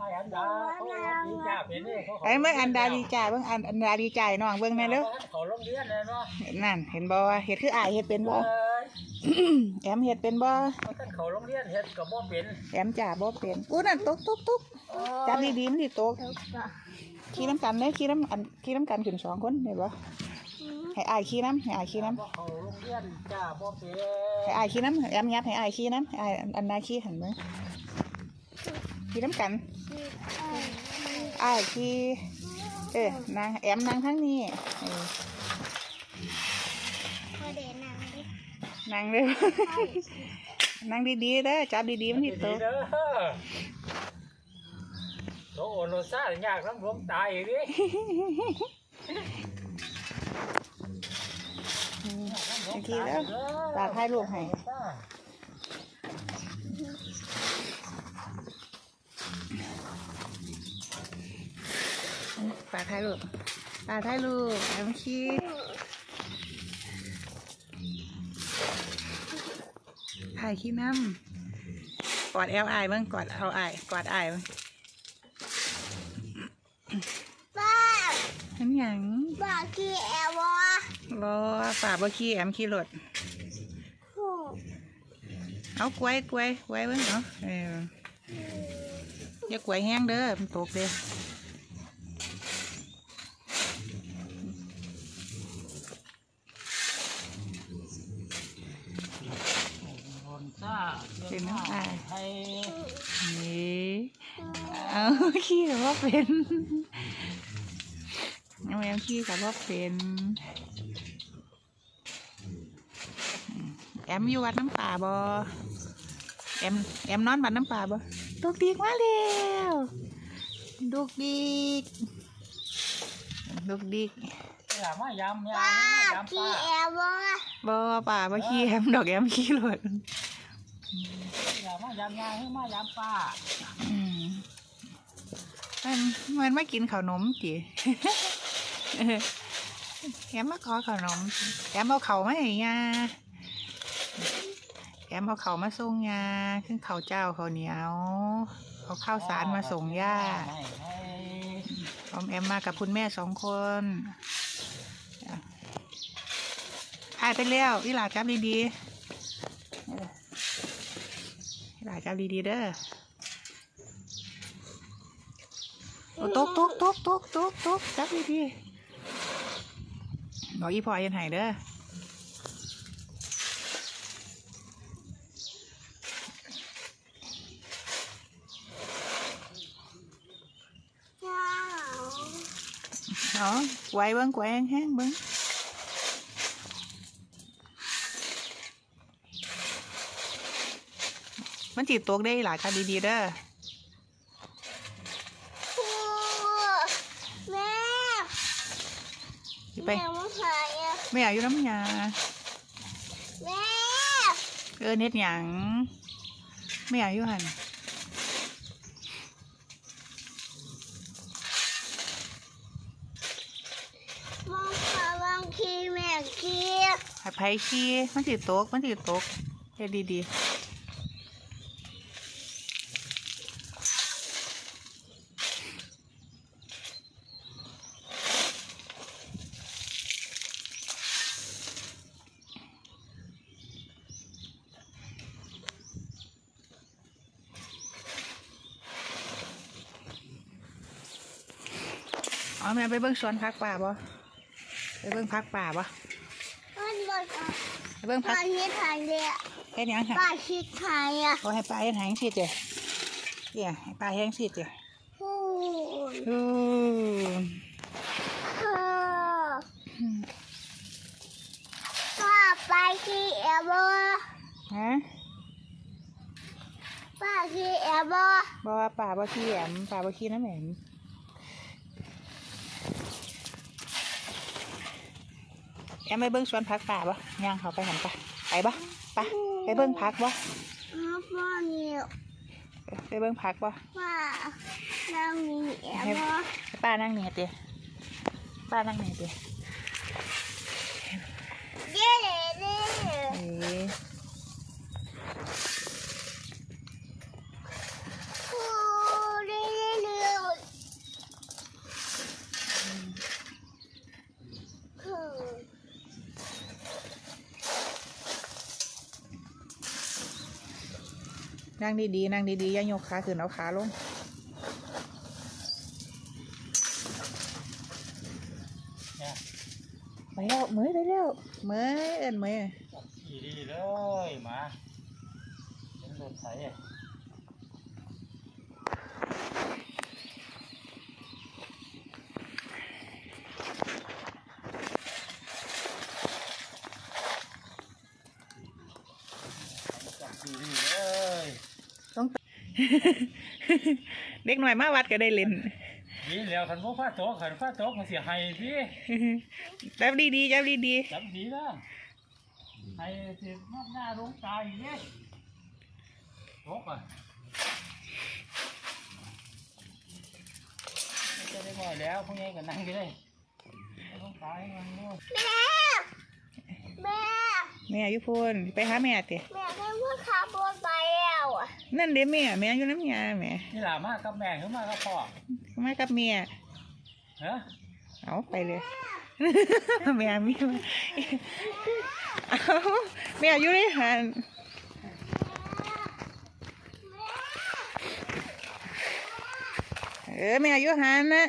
ไอ้อันดาเขาดีจ้าเป็นนี่เขาไอ้เบิ่งอันดาดีใจเบิ่งอันอันดาดีใจน้องเบิ่งแม่เด้อเขาโรงเรียนเลยเนาะนั่น เห็นบ่เฮ็ดคืออายเฮ็ดเป็นบ่ เอ้ยแอมเฮ็ดเป็นบ่เขาท่านเขาโรงเรียนเฮ็ดก็บ่เป็นแอมจ่าบ่เป็นอู้นั่นตกตกตกจับดีๆมันสิตกขี่น้ำกันเด้อขี่น้ำอันขี่น้ำกันขึ้นสองคนได้บ่ให้อายขี่น้ำให้อายขี่น้ำ บ่เขาโรงเรียนจ้าบ่เป็น ให้อายขี่น้ำแอมยับให้อายขี่น้ำให้อายอันนาขี่หันเบิ่ง ขี่น้ำกันอายขี่เออนางแอมนางทั้งนี้เออพอเดนางดินางเด้อนางดีๆเด้อจับดีๆมันสิตดีกเด้อโตโอนโนซ่ายากน้ำหลวงตายอีกดิบางทีแล้วตาถ่ายรูปให้ ปลาถ่ายรูปปลาถ่ายรูปแอมขี้ถ่ายขี้น้ำกอดแอลอายเบ้างกอดเอาอายกอดไอายเบ้างป้านั่นหยังป้าขี้แอลวะรอป่าบ่ขี้แอมขี้รถเอากล้วยกล้วยกล้วยเบ้างเนาะเอออย่ากล้วยแห้งเด้อมันตกเด้อ อนซ่าเป็นน้ำอายไทยนี่เอาขี้กับว่าเป็นเอาแอมขี้กับว่าเป็นแอมอยู่วัดน้ำป่าบ่แอมแอมนอนบัดน้ำป่าบ่ลูกดิกมาแล้วลูกดิกลูกดิกอย่ามายำยป้าำยำขี้ป้าแอลวะบ่ป่าบ่ขี้แอมดอกแอมขี้หลด อย่ามายำยให้มายำป้าอืมมันมันไมากินขนมจีแอมมาขอขนมแอมเอาเขามาให้ยาแอมเอาเขามาส่งยาขึ้นเข้าเจ้าเขาเหนียวเอาข้าวสารมาส่งย่าให้อมแอมมากับคุณแม่สองคนถ่ายไปแล้วอีหลาจับดีๆเออ อีหลาจับดีๆเด้อโอ้ตกตกตกตกตกตกจับดีๆบอกอีพอยันหายเด้อว้าวเนาะไว้เบิ้งไว้แห้งๆเบิ้ง มันจีตกได้หลายค่ะดีๆเด้อโอ้แม่สิไปแม่มาหายอะไม่อยากอยู่น้ำยาแม่เออเน็ดหยังไม่อยากอยู่หันมองหาบางทีแม่ขี้ให้ไผขี้มันจีตกมันจีตกเฮ็ดดีๆ เอาแม่ไปเบิ่งสวนพักป่าบ่ไปเบิ่งพักป่าบ่มันบอกไปเบิ่งพัป้ากคิดไทยเลยอะเฮ็ดหยังค่ะป้าคิดไทยอะก็ให้ปลาเฮ็ดหางสิเจ้เนี่ยให้ปลาแห้งสิเจ้โอ้ยอือเออป้าไปขี้แอลบอฮะป้าขี้แอลบอบ่ว่าปลาบ่ขี้แหมปลาบ่ขี้น้ำแหม แอมไปเบิ่งสวนผักป่าบ่ย่างเขาไปหันปะไปบ่ไปไปเบิ่งผักบ่อ้าวป้าเนี่ยไปเบิ่งผักบ่ป้านั่งมีแอลบอให้ป้านั่งนี่เจ้ป้านั่งนี่เจ้เย้เย้เย้เอ้ยโอ้เย้เย้ นั่งดีๆ นั่งดีๆอย่ายกขาขึ้นเอาขาลงเนี่ยไปแล้วเหมยไปแล้วเหมยเอินเหมยขี่ดีเลยหมาเป็นรถไถอะจับขี่ดีเลย ต้อง เด็กหน่อยมาวัดก็ได้เล่นดีแล้วคันบ่ฟ้าโตกคันฟ้าโตกมันเสียให้พี่จับดีๆจับดีจับดีนะให้เสียมากหน้าลงตาอีกเนี่ยโตกอะจะได้บ่อยแล้วพวกนี้ก็นั่งไปเลยลงตาให้มันด้วยแม่ๆแม่อยู่พูนไปหาแม่เตะแม่ได้พูดขับรถไปแล้วอะ นั่นเด้แม่แม่อยู่น้ำยาแม่นี่หล่ะมากับแม่หรือมากับพ่อมากับแม่ฮะเอาไปเลย แม่มีมาเอาแม่อยู่ในหันเออแม่อยู่หันนะ